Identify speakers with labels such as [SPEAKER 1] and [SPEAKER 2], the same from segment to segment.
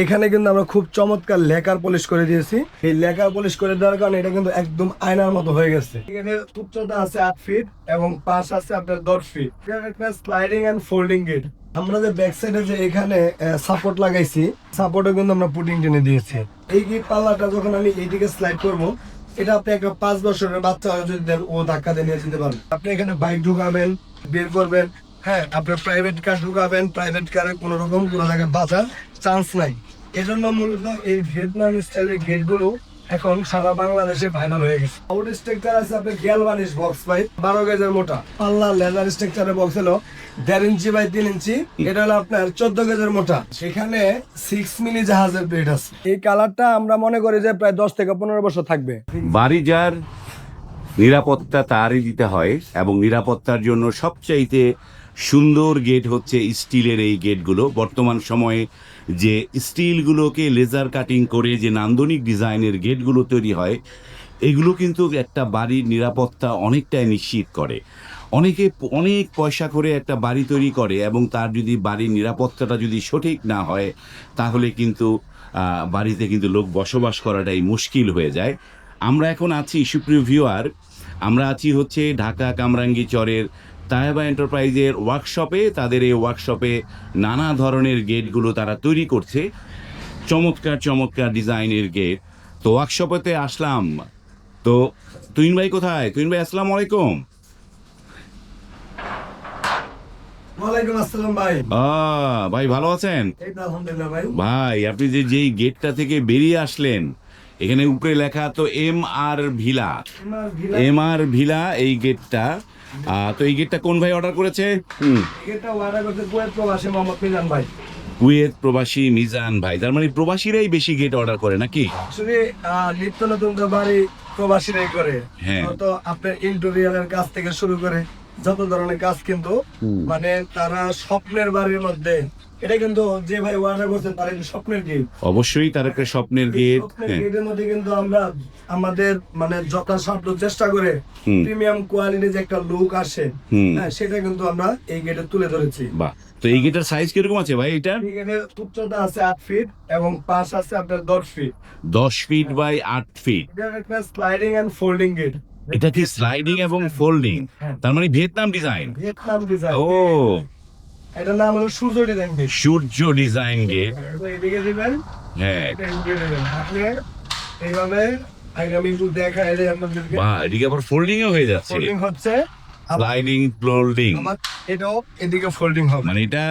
[SPEAKER 1] এখানে কিন্তু আমরা খুব চমৎকার লেকার পলিশ করে দিয়েছি। এই লেকার পলিশ করে দেওয়ার কারণে এটা কিন্তু একদম আয়নার মতো হয়ে গেছে। এখানে উচ্চতা আছে আট ফিট এবং পাশ আছে আপনার দশ feet sliding and folding gate আমরা যে ব্যাক সাইডে যে এখানে সাপোর্ট লাগাইছি সাপোর্টে কিন্তু আমরা পুটিং টেনে দিয়েছি। এই গিট পাল্লাটা যখন আমি এইদিকে স্লাইড করব, এটা আপনি একটা পাঁচ বছরের বাচ্চা যদি ও ধাক্কা দিয়ে নিয়ে যেতে পারবেন আপনি এখানে বাইক ঢুকাবেন, বের করবেন হ্যাঁ আপনার প্রাইভেট কার ঢুকাবেন প্রাইভেট কারে কোনো রকম কোনো জায়গায় বাঁচার চান্স নাই। এজন্য মূলত এই ভিয়েতনাম স্টাইলের গেটগুলো এখন সারা বাংলাদেশে ভাইরাল হয়ে গেছে। আউট স্ট্রাকচার আছে আপনার গ্যালভানিশ বক্স পাইপ বারো গেজের মোটা। পাল্লা লেদার স্ট্রাকচারের বক্স হলো দেড় ইঞ্চি বাই তিন ইঞ্চি, এটা হলো আপনার চোদ্দ গেজের মোটা। সেখানে সিক্স মিলি জাহাজের প্লেট আছে। এই কালারটা আমরা মনে করি যে প্রায় দশ থেকে পনেরো বছর থাকবে।
[SPEAKER 2] বাড়ি যার নিরাপত্তা তারই দিতে হয় এবং নিরাপত্তার জন্য সবচাইতে সুন্দর গেট হচ্ছে স্টিলের এই গেটগুলো বর্তমান সময়ে যে স্টিলগুলোকে লেজার কাটিং করে যে নান্দনিক ডিজাইনের গেটগুলো তৈরি হয়, এগুলো কিন্তু একটা বাড়ির নিরাপত্তা অনেকটাই নিশ্চিত করে। অনেকে অনেক পয়সা করে একটা বাড়ি তৈরি করে এবং তার যদি বাড়ির নিরাপত্তাটা যদি সঠিক না হয়, তাহলে কিন্তু বাড়িতে কিন্তু লোক বসবাস করাটাই মুশকিল হয়ে যায়। আমরা এখন আছি, সুপ্রিয় ভিউয়ার আমরা আছি হচ্ছে ঢাকা কামরাঙ্গি চরের তায়েবা এন্টারপ্রাইজের ওয়ার্কশপে তাদের এই ওয়ার্কশপে নানা ধরনের গেটগুলো তারা তৈরি করছে। চমৎকার চমৎকার ডিজাইনের গেট তো ওয়ার্কশপেতে আসলাম। তো তুইন ভাই কোথায়? তুইন ভাই আসসালামু আলাইকুম।
[SPEAKER 1] ভাই।
[SPEAKER 2] ভালো আছেন?
[SPEAKER 1] ভাই।
[SPEAKER 2] আপনি যে যেই গেটটা থেকে বেরিয়ে আসলেন এখানে উপরে লেখা তো M R villa. M R villa. এই গেটটা তো এই গেটটা কোন ভাই অর্ডার করেছে? হুম।
[SPEAKER 1] কুয়েত প্রবাসী মোহাম্মদ মিজান ভাই।
[SPEAKER 2] কুয়েত প্রবাসী মিজান ভাই। তার মানে প্রবাসীরাই বেশি গেট অর্ডার করে নাকি?
[SPEAKER 1] আসলে আহ, নিত্য নতুন বাড়ি প্রবাসীরাই করে।
[SPEAKER 2] হ্যাঁ।
[SPEAKER 1] তো আপনার ইন্টেরিয়ালের কাজ থেকে শুরু করে যত ধরনের কাজ কিন্তু মানে তারা স্বপ্নের বাড়ির মধ্যে এটা কিন্তু যে ভাই ওয়ার্ডার করছে তার স্বপ্নের গেট।
[SPEAKER 2] অবশ্যই তার একটা স্বপ্নের গেট হ্যাঁ।
[SPEAKER 1] গেটের মধ্যে কিন্তু আমরা আমাদের মানে যথাসাধ্য চেষ্টা করে প্রিমিয়াম কোয়ালিটি যে একটা লুক আসে হ্যাঁ সেটা কিন্তু আমরা এই গেটে তুলে ধরেছি।
[SPEAKER 2] বাহ। তো এই গেটের সাইজ কীরকম আছে ভাই এটা?
[SPEAKER 1] উচ্চতা আছে আট ফিট এবং পাশ আছে আপনার দশ ফিট
[SPEAKER 2] দশ ফিট বাই আট ফিট
[SPEAKER 1] এটা স্লাইডিং এন্ড ফোল্ডিং গেট
[SPEAKER 2] এটা কি স্লাইডিং এবং ফোল্ডিং
[SPEAKER 1] হ্যাঁ।
[SPEAKER 2] তার মানে ভিয়েতনাম ডিজাইন
[SPEAKER 1] ভিয়েতনাম ডিজাইন
[SPEAKER 2] ও।
[SPEAKER 1] এটার নাম হলো Surya design gate.
[SPEAKER 2] Surya design gate.
[SPEAKER 1] এদিকে দিবেন
[SPEAKER 2] হ্যাঁ।
[SPEAKER 1] আপনি এইভাবে আগে আমি একটু দেখাই দিই আপনাদেরকে
[SPEAKER 2] বাহ এদিকে আবার ফোল্ডিং হয়ে যাচ্ছে।
[SPEAKER 1] ফোল্ডিং হচ্ছে।
[SPEAKER 2] স্লাইডিং ফোল্ডিং
[SPEAKER 1] এটাও এদিকে ফোল্ডিং হবে।
[SPEAKER 2] মানে এটা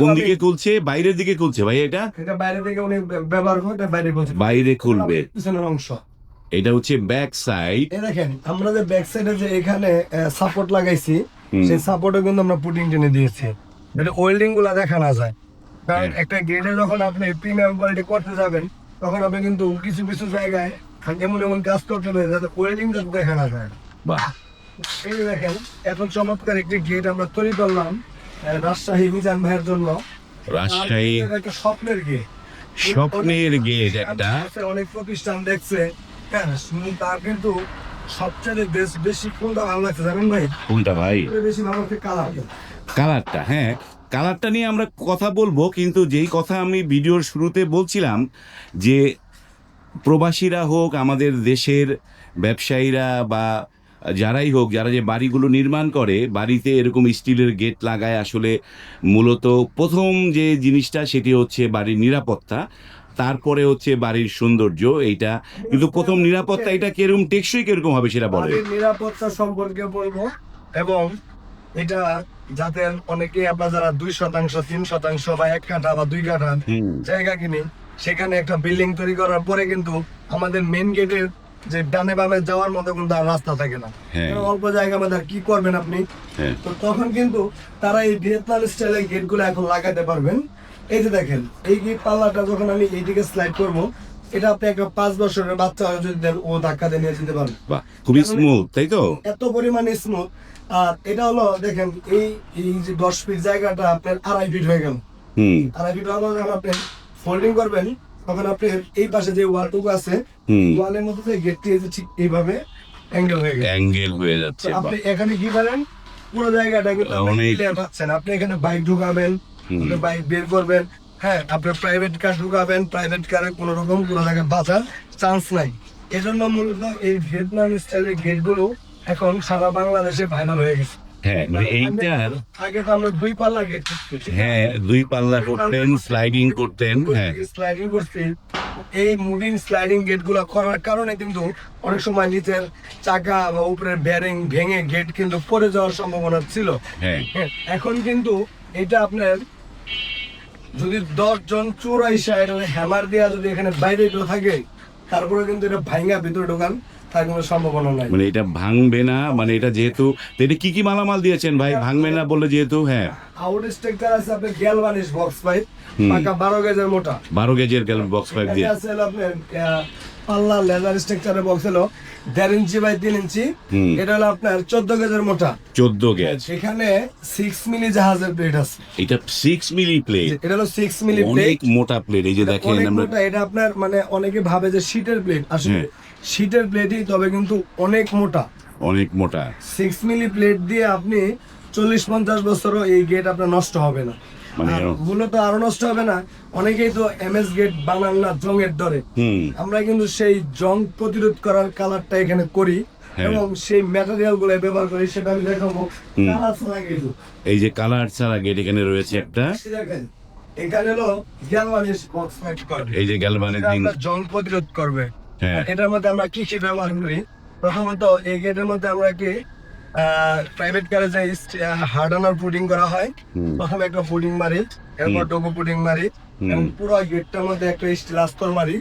[SPEAKER 2] কোন দিকে খুলছে? বাইরের দিকে খুলছে ভাই এটা?
[SPEAKER 1] এটা বাইরে থেকে উনি ব্যবহার করে এটা বাইরে করছে
[SPEAKER 2] বাইরে খুলবে।
[SPEAKER 1] পিছনের অংশ।
[SPEAKER 2] এটা হচ্ছে ব্যাক সাইড
[SPEAKER 1] এই দেখেন আমরা যে ব্যাক সাইডে যে এখানে সাপোর্ট লাগাইছি। সেই সাপোর্টে কিন্তু আমরা পুটিং টেনে দিয়েছি। এটা ওয়েল্ডিংগুলা দেখা না যায়। কারণ
[SPEAKER 2] হ্যাঁ।
[SPEAKER 1] একটা গেটে যখন আপনি প্রিমিয়াম কোয়ালিটি করতে যাবেন তখন আপনি কিন্তু কিছু কিছু জায়গায় এমন এমন কাজ করতে হবে যাতে ওয়েল্ডিং দেখা না যায়।
[SPEAKER 2] বাহ।
[SPEAKER 1] এই দেখেন এত চমৎকার একটি গেট আমরা তৈরি করলাম রাজশাহী মিজান ভাইয়ের জন্য।
[SPEAKER 2] রাজশাহী
[SPEAKER 1] একটা স্বপ্নের গেট
[SPEAKER 2] স্বপ্নের গেট একটা।
[SPEAKER 1] অনেক প্রতিষ্ঠান দেখছে। হ্যাঁ তার কিন্তু সবচেয়ে বেশ- বেশি কোনটা ভালো লাগছে জানেন ভাই?
[SPEAKER 2] কোনটা ভাই?
[SPEAKER 1] বেশি ভালো লাগছে কালারটা।
[SPEAKER 2] কালারটা হ্যাঁ কালারটা নিয়ে আমরা কথা বলব কিন্তু যেই কথা আমি ভিডিওর শুরুতে বলছিলাম যে প্রবাসীরা হোক আমাদের দেশের ব্যবসায়ীরা বা যারাই হোক যারা যে বাড়িগুলো নির্মাণ করে বাড়িতে এরকম স্টিলের গেট লাগায় আসলে মূলত প্রথম যে জিনিসটা সেটি হচ্ছে বাড়ির নিরাপত্তা তারপরে হচ্ছে বাড়ির সৌন্দর্য এইটা কিন্তু প্রথম নিরাপত্তা এটা কীরকম টেকসই কীরকম হবে সেটা বলে
[SPEAKER 1] নিরাপত্তা সম্পর্কে বলব এবং এটা যাতে অনেকে আপনার যারা দুই শতাংশ তিন শতাংশ বা এক কাঠা বা দুই কাঠা জায়গা কিনি সেখানে একটা বিল্ডিং তৈরি করার পরে কিন্তু আমাদের মেন গেটের যে ডানে বামে যাওয়ার মতো আর রাস্তা থাকে না।
[SPEAKER 2] হ্যাঁ।
[SPEAKER 1] অল্প জায়গা মধ্যে কি করবেন আপনি?
[SPEAKER 2] হ্যাঁ।
[SPEAKER 1] তো তখন কিন্তু তারা এই ভিয়েতনাম স্টাইলের গেটগুলো এখন লাগাতে পারবেন। এই যে দেখেন এই গেট পাল্লাটা যখন আমি এইদিকে স্লাইড করব এটা আপনি একটা পাঁচ বছরের বাচ্চা যদি দেন ও ধাক্কা দিয়ে নিয়ে যেতে পারবেন
[SPEAKER 2] বাহ খুবই স্মুথ তাই তো?
[SPEAKER 1] এত পরিমাণে স্মুথ আর এটা হলো দেখেন এই এই যে দশ ফিট জায়গাটা আপনার আড়াই ফিট হয়ে গেল।
[SPEAKER 2] হুম।
[SPEAKER 1] আড়াই ফিট পর যখন আপনি ফোল্ডিং করবেন তখন আপনি এই পাশে যে ওয়ালটুকু আছে ওয়ালের মধ্যে থেকে গেটটি যে ঠিক এইভাবে অ্যাঙ্গেল হয়ে গেছে।
[SPEAKER 2] অ্যাঙ্গেল হয়ে যাচ্ছে
[SPEAKER 1] আপনি এখানে কি করেন? পুরো জায়গাটা কিন্তু আপনি
[SPEAKER 2] অনেক-
[SPEAKER 1] পাচ্ছেন। আপনি এখানে বাইক ঢুকাবেন বাইক বের করবেন হ্যাঁ আপনার প্রাইভেট কার ঢুকাবেন প্রাইভেট কারে কোনো রকম কোনো জায়গায় বাঁচার চান্স নাই। এজন্য মূলত এই ভিয়েতনাম স্টাইলের গেটগুলো এখন সারা বাংলাদেশে ভাইরাল হয়ে গেছে।
[SPEAKER 2] হ্যাঁ মানে এইটার
[SPEAKER 1] আগে তো আমরা দুই পাল্লা
[SPEAKER 2] হ্যাঁ দুই পাল্লা করতেন স্লাইডিং করতেন হ্যাঁ।
[SPEAKER 1] স্লাইডিং করছি এই মুভিং স্লাইডিং গেটগুলো করার কারণে কিন্তু অনেক সময় নিচের চাকা বা উপরের ব্যারিং ভেঙে গেট কিন্তু পড়ে যাওয়ার সম্ভাবনা ছিল।
[SPEAKER 2] হ্যাঁ।
[SPEAKER 1] হ্যাঁ, এখন কিন্তু এটা আপনার যদি দশ জন চোর আইসা হ্যামার দেওয়া যদি এখানে বাইরে থাকে তারপরে কিন্তু এটা ভাইঙ্গা ভিতরে ঢোকান। তার কোনো সম্ভাবনা নাই।
[SPEAKER 2] মানে এটা ভাঙবে না মানে এটা যেহেতু এটা কি কি মালামাল দিয়েছেন ভাই? ভাঙবে না বলে যেহেতু হ্যাঁ।
[SPEAKER 1] আউট স্ট্রাকচার আছে গ্যালভানিশ বক্স পাইপ পাকা বারো গেজের মোটা।
[SPEAKER 2] বারো গেজের গেল বক্স পাইপ দিয়ে।
[SPEAKER 1] আছে হলো আপনার পাল্লা লেজার স্ট্রাকচারের বক্স হলো দেড় ইঞ্চি বাই তিন ইঞ্চি। এটা হলো আপনার চোদ্দ গেজের মোটা।
[SPEAKER 2] চোদ্দ গেজ।
[SPEAKER 1] এখানে সিক্স মিলি জাহাজের প্লেট আছে।
[SPEAKER 2] এটা সিক্স মিলি প্লেট
[SPEAKER 1] এটা হলো সিক্স মিলি প্লেট
[SPEAKER 2] মোটা প্লেট এই যে দেখেন আমরা
[SPEAKER 1] এটা আপনার মানে অনেকে ভাবে যে শীটের প্লেট আসলে শীটের প্লেটই তবে কিন্তু অনেক মোটা।
[SPEAKER 2] অনেক মোটা।
[SPEAKER 1] সিক্স মিলি প্লেট দিয়ে আপনি চল্লিশ পঞ্চাশ বছরও এই গেট আপনার নষ্ট হবে না।
[SPEAKER 2] মানে
[SPEAKER 1] মূলত আরও নষ্ট হবে না অনেকেই তো এমএস গেট বানান না জংয়ের দরে। আমরা কিন্তু সেই জং প্রতিরোধ করার কালারটা এখানে করি
[SPEAKER 2] হ্যাঁ।
[SPEAKER 1] এবং সেই ম্যাটেরিয়ালগুলো ব্যবহার করি সেটা আমি দেখাবো।
[SPEAKER 2] এই যে কালার ছাড়া গেট এখানে রয়েছে একটা।
[SPEAKER 1] দেখেন এখানে হলো গ্যালভানিশ বক্স ফাইট করবে
[SPEAKER 2] এই যে গ্যালভানের
[SPEAKER 1] এটা জং প্রতিরোধ করবে। এটার মধ্যে আমরা কি কি ব্যবহার করি। প্রথমত এই গেটের মধ্যে আমরা কি প্রাইভেট কারে যে হার্ডানার পুডিং করা হয়। প্রথমে একটা পুডিং মারি এরপর ডোকো পুডিং মারি পুরো গেটটার মধ্যে একটা স্টিল আস্তর মারি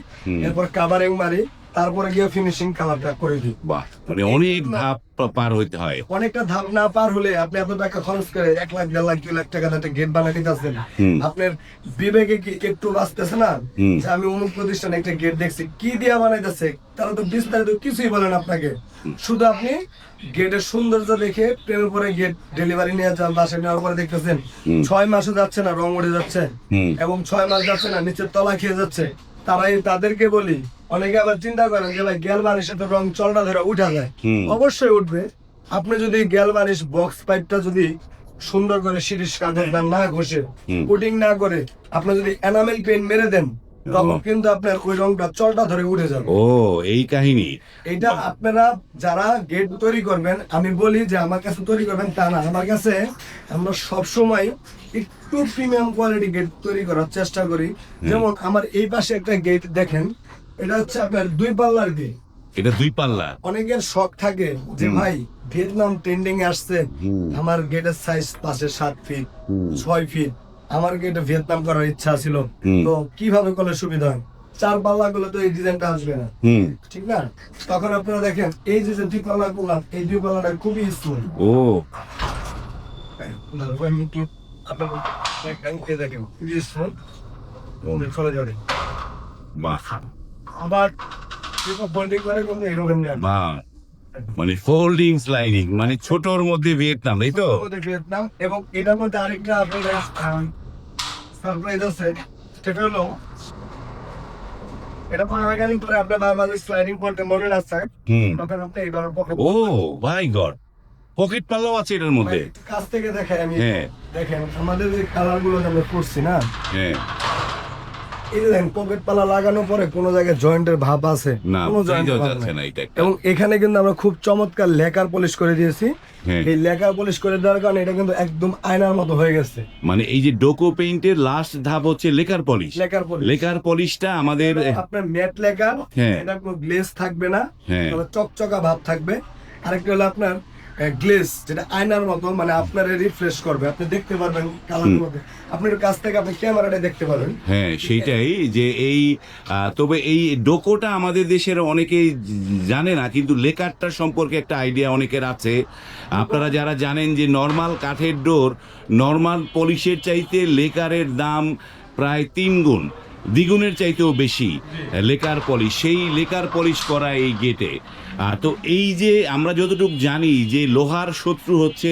[SPEAKER 1] এরপর কাভারিং মারি তারপরে গিয়ে ফিনিশিং কালারটা করে দিই।
[SPEAKER 2] বাহ মানে অনেক ধাপ পার হইতে হয়।
[SPEAKER 1] অনেকটা ধাপ না পার হলে আপনি এত টাকা খরচ করে এক লাখ দেড় লাখ দুই লাখ টাকা একটা গেট বানিয়ে দিতেছেন আপনার বিবেকে কি একটু বাঁচতেছে না? যে আমি অমুক প্রতিষ্ঠানে একটা গেট দেখছি কি দিয়া বানাইতেছে? তারা তো বিস্তারিত কিছুই বলেন আপনাকে। শুধু আপনি গেটের সৌন্দর্য দেখে প্রেমে পরে গেট ডেলিভারি নিয়ে যান বাসে নেওয়ার পরে দেখতেছেন। ছয় মাসে যাচ্ছে না রং উঠে যাচ্ছে এবং ছয় মাস যাচ্ছে না নিচের তলা খেয়ে যাচ্ছে। তারাই তাদেরকে বলি অনেকে আবার চিন্তা করেন যে ভাই গ্যাল বানিশের তো রং চলটা ধরে উঠা যায়। অবশ্যই উঠবে। আপনি যদি গ্যাল বানিশ বক্স পাইপটা যদি সুন্দর করে শিরিষ কাঁধের না ঘষে কোটিং না করে আপনি যদি এনামেল পেন মেরে দেন তখন কিন্তু আপনার ওই রংটা চলটা ধরে উঠে যাবে।
[SPEAKER 2] ও এই কাহিনী।
[SPEAKER 1] এটা আপনারা যারা গেট তৈরি করবেন আমি বলি যে আমার কাছে তৈরি করবেন তা না। আমার কাছে আমরা সব সময় একটু প্রিমিয়াম কোয়ালিটি গেট তৈরি করার চেষ্টা করি। যেমন আমার এই পাশে একটা গেট দেখেন এটা হচ্ছে আপনার দুই পাল্লার গেট
[SPEAKER 2] এটা দুই পাল্লা।
[SPEAKER 1] অনেকের শখ থাকে যে ভাই ভিয়েতনাম ট্রেন্ডিং আসছে। আমার গেটের সাইজ পাশে সাত ফিট ছয় ফিট আমার কি এটা ভিয়েতনাম করার ইচ্ছা ছিল? তো কীভাবে করলে সুবিধা হয়? চার পাল্লা গুলো তো এই ডিজাইনটা আসবে না। ঠিক না? তখন আপনারা দেখেন এই যে দুই পাল্লা করলাম এই দুই পাল্লাটা খুবই স্মুথ
[SPEAKER 2] ও।
[SPEAKER 1] আবার বন্ডিং করে কিন্তু এরকম না
[SPEAKER 2] মানে ফোল্ডিং স্লাইডিং মানে ছোটর মধ্যে ভিয়েতনাম তাই তো?
[SPEAKER 1] ভিয়েতনাম এবং এটার মধ্যে আরেকটা আপনার সারপ্রাইজ আছে সেটা হলো এটা আপনার নর্মালি স্লাইডিং করতে মনে আছে তখন আপনি এইবার পকেট
[SPEAKER 2] ও মাই গড পকেট পাল্লাও আছে এটার মধ্যে?
[SPEAKER 1] কাছ থেকে দেখাই আমি
[SPEAKER 2] হ্যাঁ।
[SPEAKER 1] দেখেন আমাদের যে কালারগুলো আমরা করছি না।
[SPEAKER 2] হ্যাঁ।
[SPEAKER 1] দেখেন পকেট পালা লাগানোর পরে কোনো জায়গায় জয়েন্টের ভাব আছে?
[SPEAKER 2] না
[SPEAKER 1] কোনো জয়েন্ট
[SPEAKER 2] যাচ্ছে না এটা
[SPEAKER 1] এবং এখানে কিন্তু আমরা খুব চমৎকার লেকার পলিশ করে দিয়েছি।
[SPEAKER 2] হ্যাঁ।
[SPEAKER 1] এই লেকার পলিশ করে দেওয়ার কারণে এটা কিন্তু একদম আয়নার মতো হয়ে গেছে।
[SPEAKER 2] মানে এই যে ডোকো পেইন্টের লাস্ট ধাপ হচ্ছে lacquer polish
[SPEAKER 1] lacquer polish
[SPEAKER 2] lacquer পলিশটা আমাদের
[SPEAKER 1] আপনার ম্যাট লেকার
[SPEAKER 2] হ্যাঁ।
[SPEAKER 1] এটা কোনো গ্লেজ থাকবে না
[SPEAKER 2] হ্যাঁ।
[SPEAKER 1] চকচকা ভাব থাকবে। আরেকটা হলো আপনার গ্লেজ যেটা আয়নার মতো মানে আপনার রিফ্রেশ করবে। আপনি দেখতে পারবেন কালার মধ্যে আপনার কাছ থেকে আপনি ক্যামেরাটা দেখতে পারবেন
[SPEAKER 2] হ্যাঁ সেইটাই যে এই তবে এই ডোকোটা আমাদের দেশের অনেকেই জানে না কিন্তু লেকারটা সম্পর্কে একটা আইডিয়া অনেকের আছে। আপনারা যারা জানেন যে নর্মাল কাঠের ডোর নর্মাল পলিশের চাইতে লেকারের দাম প্রায় তিন গুণ দ্বিগুণের চাইতেও বেশি লেকার পলিশ সেই লেকার পলিশ করা এই গেটে তো এই যে আমরা যতটুকু জানি যে লোহার শত্রু হচ্ছে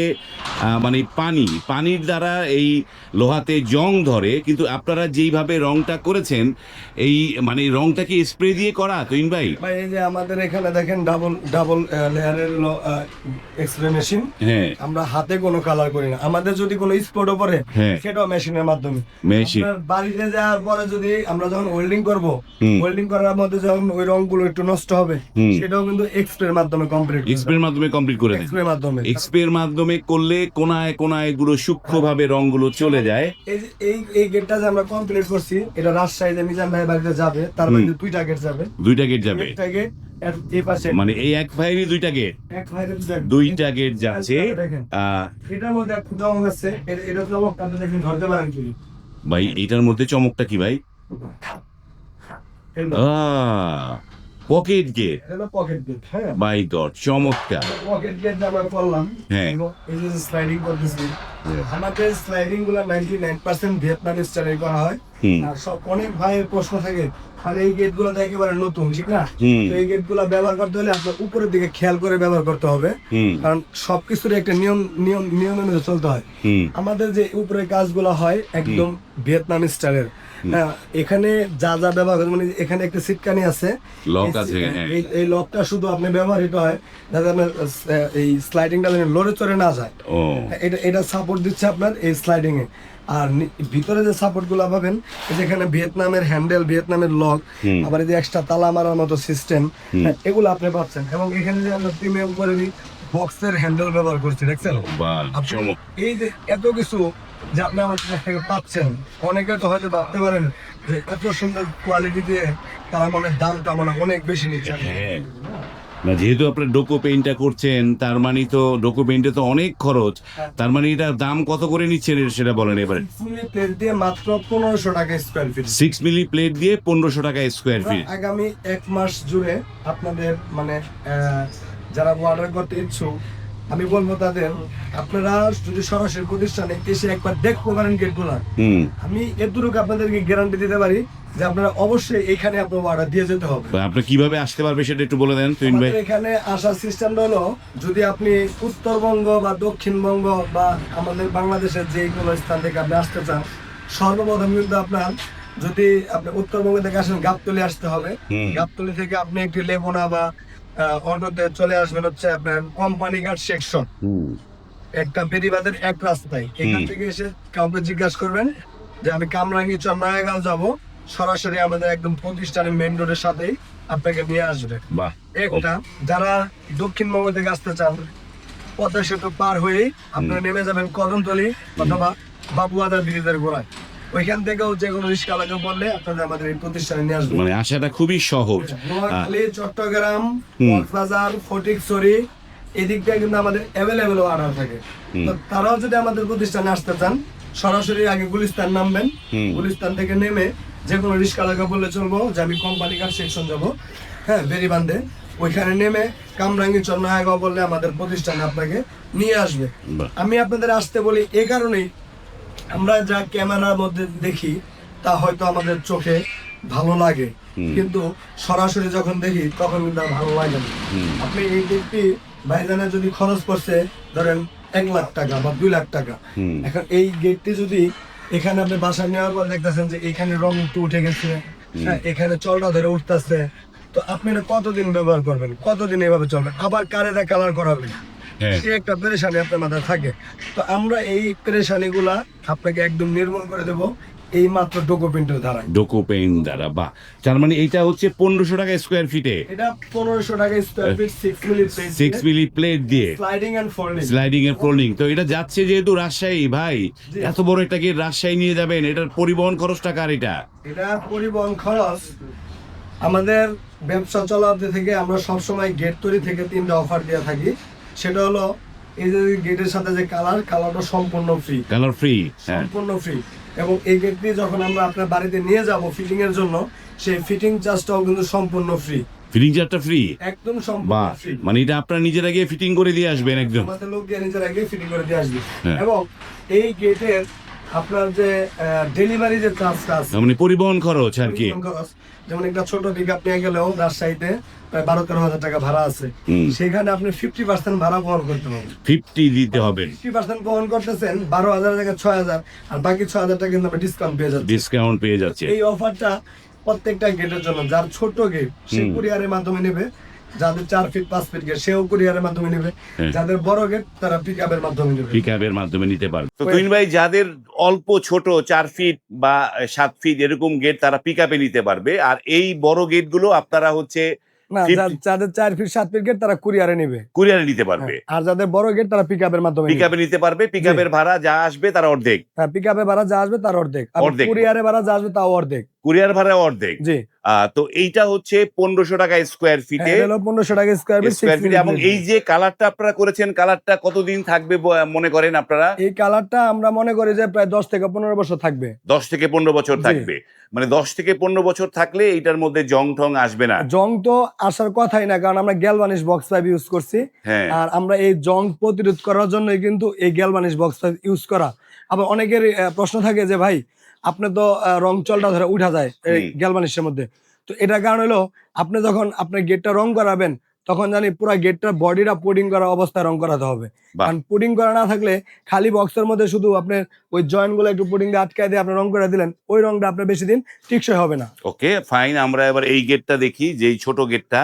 [SPEAKER 2] মানে পানি। পানির দ্বারা এই লোহাতে জং ধরে কিন্তু আপনারা যেইভাবে রংটা করেছেন এই মানে রংটা কি স্প্রে দিয়ে করা তুইন ভাই?
[SPEAKER 1] ভাই এই যে আমাদের এখানে দেখেন ডাবল ডাবল লেয়ারের এক্সরে মেশিন
[SPEAKER 2] হ্যাঁ।
[SPEAKER 1] আমরা হাতে কোনো কালার করি না। আমাদের যদি কোনো স্পটও পরে
[SPEAKER 2] হ্যাঁ।
[SPEAKER 1] সেটাও মেশিনের মাধ্যমে।
[SPEAKER 2] মেশিন
[SPEAKER 1] বাড়িতে যাওয়ার পরে যদি আমরা যখন ওয়েল্ডিং করব ওয়েল্ডিং করার মধ্যে যখন ওই রংগুলো একটু নষ্ট হবে। সেটাও কিন্তু মাধ্যমে কমপ্লিট
[SPEAKER 2] এক্সপের মাধ্যমে কমপ্লিট করে দেন।
[SPEAKER 1] মাধ্যমে
[SPEAKER 2] এক্সপের মাধ্যমে করলে কোনায় কোনায়গুলো সূক্ষ্মভাবে রংগুলো চলে যায়।
[SPEAKER 1] এই এই গেটটা যে আমরা কমপ্লিট করছি এটা রাজশাহীতে মিজান ভাই বাড়িতে যাবে তার দুইটা গেট যাবে।
[SPEAKER 2] দুইটা গেট যাবে।
[SPEAKER 1] একটা গেট
[SPEAKER 2] মানে এই এক দুইটা গেট
[SPEAKER 1] দুইটা-
[SPEAKER 2] গেট যাচ্ছে।
[SPEAKER 1] এটার মধ্যে একটা চমক আছে এটা- এটা চমক আপনি দেখেন ধরতে পারেন কি?
[SPEAKER 2] ভাই এটার মধ্যে চমকটা কি ভাই? পকেট গেট
[SPEAKER 1] পকেট গেট হ্যাঁ
[SPEAKER 2] মাই গড চমৎকার
[SPEAKER 1] পকেট গেট আমরা করলাম
[SPEAKER 2] হ্যাঁ।
[SPEAKER 1] এই যে স্লাইডিং করতেছি। আমাদের স্লাইডিংগুলো নাইনটি নাইন পার্সেন্ট ভিয়েতনাম স্টাইলে করা হয়। আর সব অনেক ভাইয়ের প্রশ্ন থাকে আর এই গেটগুলো তো একেবারে নতুন ঠিক না? তো এই গেটগুলো ব্যবহার করতে হলে আপনার উপরের দিকে খেয়াল করে ব্যবহার করতে হবে। কারণ সবকিছুর একটা নিয়ম নিয়ম নিয়মের মধ্যে চলতে হয়। আমাদের যে উপরে কাজগুলো হয় একদম ভিয়েতনাম স্টাইলের হ্যাঁ এখানে যা যা ব্যবহার করে মানে এখানে একটা সিটকানি আছে।
[SPEAKER 2] লক আছে।
[SPEAKER 1] এই লকটা শুধু আপনি ব্যবহৃত হয় যাতে আপনার এই স্লাইডিংটা লড়ে চড়ে না যায়। এটা এটা সাপোর্ট দিচ্ছে আপনার এই স্লাইডিং এ আর ভিতরে যে সাপোর্টগুলো পাবেন এই যে এখানে ভিয়েতনামের হ্যান্ডেল ভিয়েতনামের লক আবার এই যে এক্সট্রা তালা মারার মতো সিস্টেম এগুলো আপনি পাচ্ছেন। এবং এখানে যে আমরা প্রিমিয়াম করে বক্সের হ্যান্ডেল ব্যবহার করছি দেখছেন? এই যে এত কিছু যে আপনি আমার কাছ থেকে পাচ্ছেন অনেকে তো হয়তো ভাবতে পারেন যে এত সুন্দর কোয়ালিটি দিয়ে তারা মানে দামটা মানে অনেক বেশি নিচ্ছে।
[SPEAKER 2] হ্যাঁ। না যেহেতু আপনার ডোকো পেইন্টটা করছেন তার মানে তো ডোকো পেইন্টে তো অনেক খরচ। তার মানে এটার দাম কত করে নিচ্ছেন সেটা বলেন এবারে?
[SPEAKER 1] ফুলি প্লেট দিয়ে মাত্র পনেরোশো টাকা square feet
[SPEAKER 2] six milli plate দিয়ে পনেরোশো টাকা স্কোয়ার ফিট
[SPEAKER 1] আগামী এক মাস জুড়ে আপনাদের মানে যারা অর্ডার করতে ইচ্ছুক আমি বলব তাদের আপনারা যদি সরাসরি প্রতিষ্ঠানে এসে একবার দেখব পারেন গেটগুলো আমি এতটুকু আপনাদেরকে গ্যারান্টি দিতে পারি যে আপনারা অবশ্যই এখানে আপনার অর্ডার দিয়ে যেতে হবে।
[SPEAKER 2] আপনি কীভাবে আসতে পারবে সেটা একটু বলে দেন তুইন ভাই।
[SPEAKER 1] এখানে আসার সিস্টেমটা হলো যদি আপনি উত্তরবঙ্গ বা দক্ষিণবঙ্গ বা আমাদের বাংলাদেশের যে কোনো স্থান থেকে আপনি আসতে চান সর্বপ্রথম কিন্তু আপনার যদি আপনি উত্তরবঙ্গ থেকে আসেন গাবতলি আসতে হবে। গাবতলি থেকে আপনি একটি লেবনা বা অটোতে চলে আসবেন হচ্ছে আপনার কোম্পানি ঘাট সেকশন একটা বেরিবাদের এক রাস্তায়। এখান থেকে এসে কাউকে জিজ্ঞাসা করবেন যে আমি কামরাঙ্গি চন্নাগাঁও যাব। সরাসরি আমাদের একদম প্রতিষ্ঠানের মেন রোডের সাথেই আপনাকে নিয়ে আসবে। একটা যারা দক্ষিণবঙ্গ থেকে আসতে চান পদ্মা সেতু পার হয়েই আপনারা নেমে যাবেন কদমতলি অথবা বাবুয়াদার ব্রিজের গোড়ায়। ওইখান থেকেও যে কোনো রিক্সা লাগে বললে আপনাদের আমাদের এই প্রতিষ্ঠানে নিয়ে আসবে।
[SPEAKER 2] মানে আসাটা খুবই সহজ।
[SPEAKER 1] নোয়াখালী চট্টগ্রাম কক্সবাজার ফটিকছড়ি এদিকটা কিন্তু আমাদের অ্যাভেলেবেল অর্ডার থাকে। তো তারাও যদি আমাদের প্রতিষ্ঠানে আসতে চান সরাসরি আগে গুলিস্তান নামবেন। গুলিস্তান থেকে নেমে যে কোনো রিক্সা লাগা বললে চলবো যে আমি কোম্পানি কার সেকশন যাব। হ্যাঁ বেরিবান্ধে ওইখানে নেমে কামরাঙ্গি চন্নাগাঁও বললে আমাদের প্রতিষ্ঠানে আপনাকে নিয়ে আসবে। আমি আপনাদের আসতে বলি এ কারণেই আমরা যা ক্যামেরার মধ্যে দেখি তা হয়তো আমাদের চোখে ভালো লাগে। কিন্তু সরাসরি যখন দেখি তখন কিন্তু ভালো লাগে না। আপনি এই গেটটি ভাইজানের যদি খরচ করছে ধরেন এক লাখ টাকা বা দুই লাখ টাকা। এখন এই গেটটি যদি এখানে আপনি বাসা নেওয়ার পর দেখতেছেন যে এখানে রং একটু উঠে গেছে। হ্যাঁ এখানে চলটা ধরে উঠতেছে। তো আপনি এটা কতদিন ব্যবহার করবেন? কতদিন এভাবে চলবেন আবার কারেদা কালার করাবেন
[SPEAKER 2] হ্যাঁ।
[SPEAKER 1] সে একটা পেরেশানি আপনার মাথায় থাকে। তো আমরা এই পেরেশানি গুলা আপনাকে একদম নির্মূল করে দেব। এই মাত্র ডকুমেন্টের দ্বারা
[SPEAKER 2] ডোকো পেইন্ট দ্বারা বা তার মানে এইটা হচ্ছে পনেরোশো টাকা স্কোয়ার ফিটে
[SPEAKER 1] এটা পনেরোশো টাকা square feet six milli
[SPEAKER 2] six milli plate দিয়ে।
[SPEAKER 1] স্লাইডিং এন্ড ফোল্ডিং
[SPEAKER 2] স্লাইডিং এর ফোল্ডিং তো এটা যাচ্ছে যেহেতু রাজশাহী ভাই। এত বড় একটা গেট রাজশাহী নিয়ে যাবেন এটার পরিবহন খরচটা কার এটা?
[SPEAKER 1] এটা পরিবহন খরচ। আমাদের ব্যবসা চলাতে থেকে আমরা সবসময় গেট তৈরি থেকে তিনটা অফার দিয়ে থাকি। সেটা হলো এই যে গেটের সাথে যে কালার কালারটা সম্পূর্ণ ফ্রি
[SPEAKER 2] কালার ফ্রি
[SPEAKER 1] সম্পূর্ণ ফ্রি এবং এই গেটটি যখন আমরা আপনার বাড়িতে নিয়ে যাব ফিটিং এর জন্য সেই ফিটিং চার্জটাও কিন্তু সম্পূর্ণ ফ্রি
[SPEAKER 2] ফিটিং চার্জটা ফ্রি
[SPEAKER 1] একদম সম্পূর্ণ ফ্রি
[SPEAKER 2] মানে এটা আপনারা নিজেরা গিয়ে ফিটিং করে দিয়ে আসবেন একদম।
[SPEAKER 1] আমাদের লোক দিয়ে নিজের গিয়ে ফিটিং করে দিয়ে আসবে।
[SPEAKER 2] হ্যাঁ।
[SPEAKER 1] এবং এই গেটের আপনার যে ডেলিভারি যে চার্জটা আছে
[SPEAKER 2] মানে পরিবহন খরচ আর কি।
[SPEAKER 1] যেমন একটা ছোট পিক আপ নিয়ে গেলেও রাজশাহীতে প্রায় বারো তেরো হাজার টাকা ভাড়া আছে। সেখানে আপনি ফিফটি পার্সেন্ট ভাড়া বহন করতে হবে
[SPEAKER 2] ফিফটি দিতে হবে।
[SPEAKER 1] ফিফটি পার্সেন্ট বহন করতেছেন বারো হাজার টাকা ছয় হাজার আর বাকি ছয় হাজার টাকা কিন্তু আপনি ডিসকাউন্ট পেয়ে যাচ্ছেন
[SPEAKER 2] ডিসকাউন্ট পেয়ে যাচ্ছে।
[SPEAKER 1] এই অফারটা প্রত্যেকটা গেটের জন্য যার ছোট গেট সে। কুরিয়ারের মাধ্যমে নেবে। যাদের চার ফিট পাঁচ ফিট গেট সেও কুরিয়ারের মাধ্যমে নেবে।
[SPEAKER 2] হ্যাঁ।
[SPEAKER 1] যাদের বড় গেট তারা পিক আপের মাধ্যমে নেবে।
[SPEAKER 2] পিক আপের মাধ্যমে নিতে পারবে। তো তুইন ভাই যাদের অল্প ছোট চার ফিট বা সাত ফিট এরকম গেট তারা পিক আপে নিতে পারবে। আর এই বড় গেটগুলো আপনারা হচ্ছে
[SPEAKER 1] না যাদের চার ফিট সাত ফিট গেট তারা কুরিয়ারে নেবে।
[SPEAKER 2] কুরিয়ারে নিতে পারবে।
[SPEAKER 1] হ্যাঁ, আর যাদের বড় গেট তারা পিক আপের মাধ্যমে
[SPEAKER 2] পিক আপে নিতে পারবে পিক আপের ভাড়া যা আসবে তারা অর্ধেক।
[SPEAKER 1] পিক আপে ভাড়া যা আসবে তার অর্ধেক। কুরিয়ারে ভাড়া যা আসবে তাও অর্ধেক।
[SPEAKER 2] কুরিয়ার ভাড়া অর্ধেক।
[SPEAKER 1] জি।
[SPEAKER 2] তো এইটা হচ্ছে পনেরোশো টাকা স্কোয়ার ফিটে
[SPEAKER 1] পনেরোশো টাকা স্কোয়ার ফিট
[SPEAKER 2] স্কোয়ার ফিটে এবং এই যে কালারটা আপনারা করেছেন কালারটা কতদিন থাকবে মনে করেন আপনারা?
[SPEAKER 1] এই কালারটা আমরা মনে করি যে প্রায় দশ থেকে পনেরো বছর থাকবে।
[SPEAKER 2] দশ থেকে পনেরো বছর থাকবে। মানে দশ থেকে পনেরো বছর থাকলে এইটার মধ্যে জং ঠং আসবে না।
[SPEAKER 1] জং তো আসার কথাই না কারণ আমরা গ্যালভানিশ বক্স পাইপ ইউজ করছি।
[SPEAKER 2] হ্যাঁ।
[SPEAKER 1] আর আমরা এই জং প্রতিরোধ করার জন্য কিন্তু এই গ্যালভানিশ বক্স পাইপ ইউজ করা। আবার অনেকের প্রশ্ন থাকে যে ভাই আপনি তো রং চলটা ধরে উঠা যায় এই গ্যালভানিশের মধ্যে। তো এটা কারণ হলো আপনি যখন আপনার গেটটা রং করাবেন তখন জানি পুরো গেটটার বডিটা পুডিং করা অবস্থায় রং করাতে হবে। কারণ পুডিং করা না থাকলে খালি বক্সের মধ্যে শুধু আপনি ওই জয়েন্টগুলো একটু পুডিং দিয়ে আটকায় দিয়ে আপনি রং করে দিলেন ওই রংটা আপনার বেশি দিন টিকসই হবে না।
[SPEAKER 2] ওকে ফাইন আমরা এবার এই গেটটা দেখি যে এই ছোট গেটটা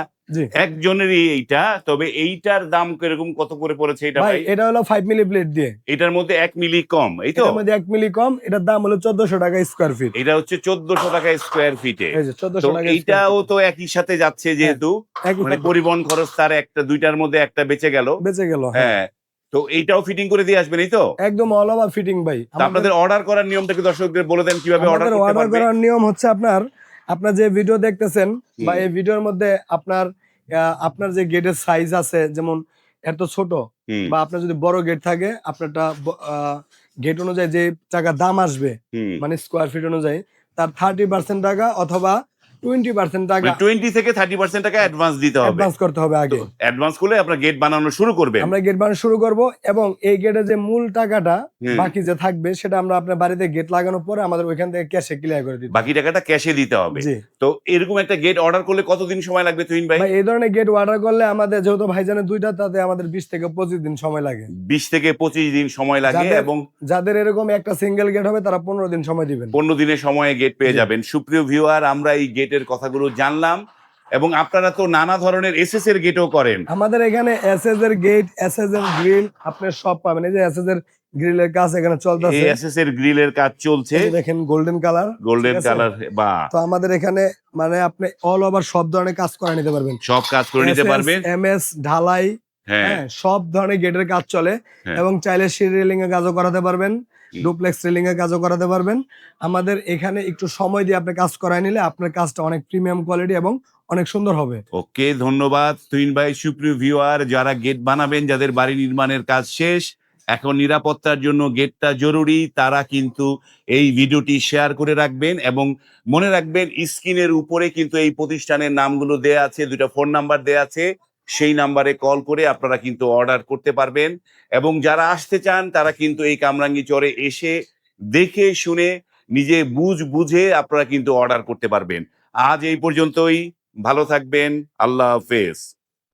[SPEAKER 2] একজনেরই এইটা তবে এইটার দাম কীরকম কত করে পড়েছে এটা
[SPEAKER 1] ভাই এটা হলো ফাইভ মিলি প্লেট দিয়ে।
[SPEAKER 2] এটার মধ্যে এক মিলি কম এই তো?
[SPEAKER 1] মধ্যে এক মিলি কম এটার দাম হলো চোদ্দশো টাকা স্কোয়ার ফিট
[SPEAKER 2] এটা হচ্ছে চোদ্দশো টাকা স্কোয়ার ফিটে এইটাও তো একই সাথে যাচ্ছে যেহেতু মানে পরিবহন খরচ তার একটা দুইটার মধ্যে একটা বেঁচে গেল।
[SPEAKER 1] বেঁচে গেল
[SPEAKER 2] হ্যাঁ। তো এইটাও ফিটিং করে দিয়ে আসবেন এই তো?
[SPEAKER 1] একদম অল ওভার ফিটিং ভাই।
[SPEAKER 2] আপনাদের অর্ডার করার নিয়মটা কি দর্শকদের বলে দেন কীভাবে অর্ডার
[SPEAKER 1] অর্ডার করার নিয়ম হচ্ছে আপনার আপনার যে ভিডিও দেখতেছেন বা এই ভিডিওর মধ্যে আপনার আপনার যে গেটের সাইজ আছে যেমন এত ছোট বা আপনার যদি বড় গেট থাকে আপনারটা গেট অনুযায়ী যে টাকা দাম আসবে মানে স্কোয়ার ফিট অনুযায়ী তার থার্টি পার্সেন্ট টাকা অথবা টোয়েন্টি পার্সেন্ট টাকা।
[SPEAKER 2] টোয়েন্টি থেকে থার্টি পার্সেন্ট টাকা অ্যাডভান্স দিতে হবে।
[SPEAKER 1] অ্যাডভান্স করতে হবে আগে।
[SPEAKER 2] অ্যাডভান্স করলে আপনার গেট বানানো শুরু করবেন।
[SPEAKER 1] আমরা গেট বানানো শুরু করব এবং এই গেটের যে মূল টাকাটা বাকি যে থাকবে সেটা আমরা আপনার বাড়িতে গেট লাগানোর পরে আমাদের ওইখান থেকে ক্যাশে ক্লিয়ার করে দিতে
[SPEAKER 2] বাকি টাকাটা ক্যাশে দিতে হবে। তো এরকম একটা গেট অর্ডার করলে কতদিন সময় লাগবে তুহিন ভাই?
[SPEAKER 1] এই ধরনের গেট অর্ডার করলে আমাদের যেহেতু ভাইজানের দুইটা তাতে আমাদের বিশ থেকে পঁচিশ দিন সময় লাগে।
[SPEAKER 2] বিশ থেকে পঁচিশ দিন সময় লাগে এবং
[SPEAKER 1] যাদের এরকম একটা সিঙ্গেল গেট হবে তারা পনেরো দিন সময় দিবেন।
[SPEAKER 2] পনেরো দিনের সময়ে গেট পেয়ে যাবেন। সুপ্রিয় ভিউয়ার আমরা এই গেটের কথাগুলো জানলাম এবং আপনারা তো নানা ধরনের এসএস এর গেটও করেন।
[SPEAKER 1] আমাদের এখানে এসএস এর গেট এসএস এর গ্রিল আপনি সব পাবেন। এই যে এসএস এর গ্রিলের কাজ এখানে চলতেছে।
[SPEAKER 2] এসএস এর গ্রিলের কাজ চলছে।
[SPEAKER 1] দেখেন গোল্ডেন কালার
[SPEAKER 2] গোল্ডেন কালার বা।
[SPEAKER 1] তো আমাদের এখানে মানে আপনি অল ওভার সব ধরনের কাজ করে নিতে পারবেন।
[SPEAKER 2] সব কাজ করে নিতে পারবেন।
[SPEAKER 1] এমএস ঢালাই
[SPEAKER 2] হ্যাঁ।
[SPEAKER 1] হ্যাঁ সব ধরনের গেটের কাজ চলে
[SPEAKER 2] হ্যাঁ।
[SPEAKER 1] এবং চাইলে সিঁড়ি রেলিং এর কাজও করাতে পারবেন। ডুপ্লেক্স রেলিং এর কাজও করাতে পারবেন। আমাদের এখানে একটু সময় দিয়ে আপনি কাজ করায় নিলে আপনার কাজটা অনেক প্রিমিয়াম কোয়ালিটি এবং অনেক সুন্দর হবে।
[SPEAKER 2] ওকে ধন্যবাদ। তুহিন ভাই সুপ্রিয় ভিউয়ার যারা গেট বানাবেন যাদের বাড়ি নির্মাণের কাজ শেষ এখন নিরাপত্তার জন্য গেটটা জরুরি তারা কিন্তু এই ভিডিওটি শেয়ার করে রাখবেন এবং মনে রাখবেন স্ক্রিনের উপরে কিন্তু এই প্রতিষ্ঠানের নামগুলো দেয়া আছে দুটা ফোন নাম্বার দেয়া আছে। সেই নাম্বারে কল করে আপনারা কিন্তু অর্ডার করতে পারবেন। এবং যারা আসতে চান, তারা কিন্তু এই কামরাঙ্গি চরে এসে দেখে শুনে, নিজে বুঝ বুঝে আপনারা কিন্তু অর্ডার করতে পারবেন। আজ এই পর্যন্তই। ভালো থাকবেন। আল্লাহ হাফেজ।